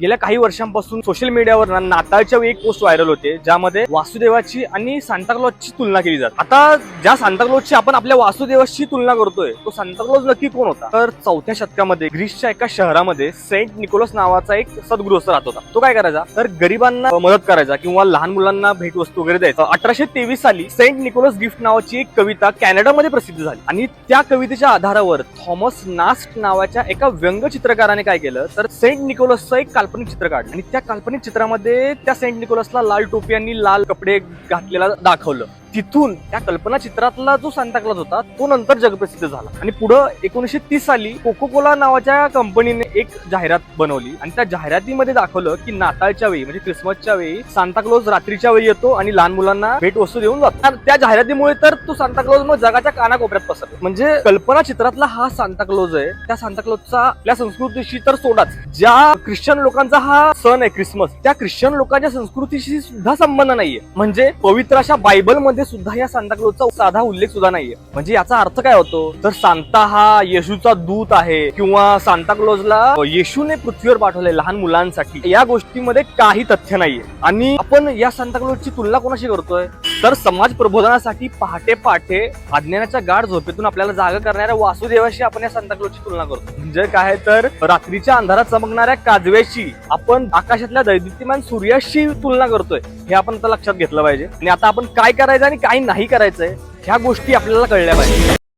गेल्या काही वर्षांपासून सोशल मीडियावर नाताळच्या वेळी एक पोस्ट व्हायरल होते ज्यामध्ये वासुदेवाची आणि सांताक्लॉजची तुलना केली जाते. आता ज्या सांताक्लॉजची आपण आपल्या वासुदेवाशी तुलना करतोय तो सांताक्लॉज नक्की कोण होता? तर चौथ्या शतकामध्ये ग्रीसच्या एका शहरामध्ये सेंट निकोलस नावाचा एक सद्गृहस्थ राहत होता. तो काय करायचा? तर गरिबांना मदत करायचा किंवा लहान मुलांना भेटवस्तू वगैरे द्यायचा. अठराशे तेवीस साली सेंट निकोलस गिफ्ट नावाची एक कविता कॅनडामध्ये प्रसिद्ध झाली. आणि त्या कवितेच्या आधारावर थॉमस नास्ट नावाच्या एका व्यंगचित्रकाराने काय केलं? तर सेंट निकोलसचं एक काल्पनिक चित्र काढलं. आणि त्या काल्पनिक चित्रामध्ये त्या सेंट निकोलसला लाल टोपी आणि लाल कपडे घातलेला दाखवलं. तिथून त्या कल्पना चित्रातला जो सांताक्लॉज होता तो नंतर जगप्रसिद्ध झाला. आणि पुढं एकोणीसशे तीस साली कोको कोला नावाच्या कंपनीने एक जाहिरात बनवली. आणि त्या जाहिरातीमध्ये दाखवलं की नाताळच्या वेळी म्हणजे क्रिसमसच्या वेळी सांताक्लॉज रात्रीच्या वेळी येतो आणि लहान मुलांना भेट वस्तू देऊन जातो. त्या जाहिरातीमुळे तर तो सांताक्लॉज मग जगाच्या कानाकोपऱ्यात पसरला. म्हणजे कल्पना चित्रातला हा सांताक्लॉज आहे त्या सांताक्लॉजचा आपल्या संस्कृतीशी तर सोडाच. ज्या ख्रिश्चन लोकांचा हा सण आहे क्रिसमस त्या ख्रिश्चन लोकांच्या संस्कृतीशी सुद्धा संबंध नाहीये. म्हणजे पवित्र अशा बायबलमध्ये सुद्धा या सांताक्लॉजचा साधा उल्लेख सुद्धा नाहीये. म्हणजे याचा अर्थ काय होतो? तर सांता हा येशूचा दूत आहे किंवा सांताक्लॉजला येशूने पृथ्वीवर पाठवले लहान मुलांसाठी या गोष्टीमध्ये काही तथ्य नाहीये. आणि आपण या सांताक्लॉजची तुलना कोणाशी करतोय? तर समाज प्रबोधनासाठी पहाटे पहाटे अज्ञानाच्या गाढ झोपेतून आपल्याला जागा करणाऱ्या वासुदेवाशी आपण या सांताक्लॉजची तुलना करतो. म्हणजे काय तर रात्रीच्या अंधारात चमकणाऱ्या काजव्याशी आपण आकाशातल्या दैदित्यमान सूर्याशी तुलना करतोय. हे आपण आता लक्षात घेतलं पाहिजे. आणि आता आपण काय करायचं आणि काय नाही करायचंय ह्या गोष्टी आपल्याला कळल्या पाहिजे.